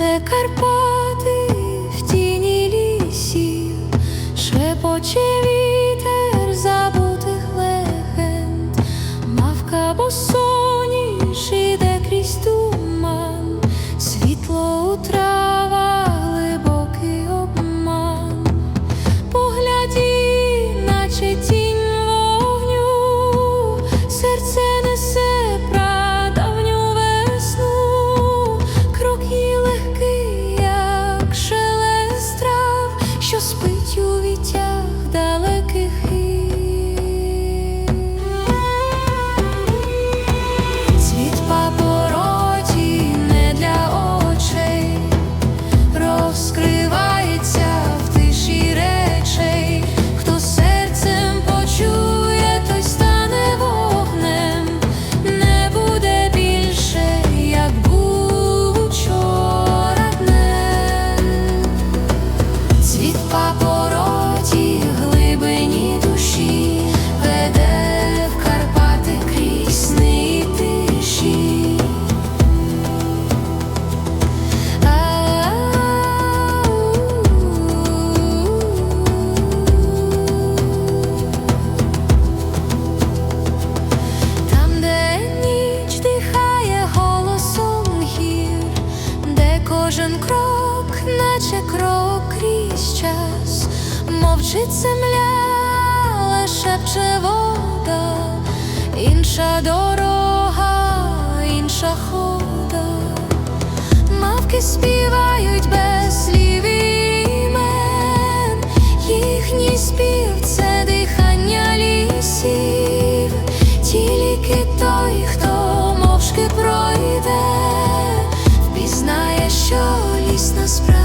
де Карпати в тіні лісів шепоче. крок, наче крок крізь час, мовчить земля, лише пче вода, інша дорога, інша хода, мавки співають без слів імен, їхній спів це дихання лісів, тільки той, хто мовчки пройде. Знає, що vistas pra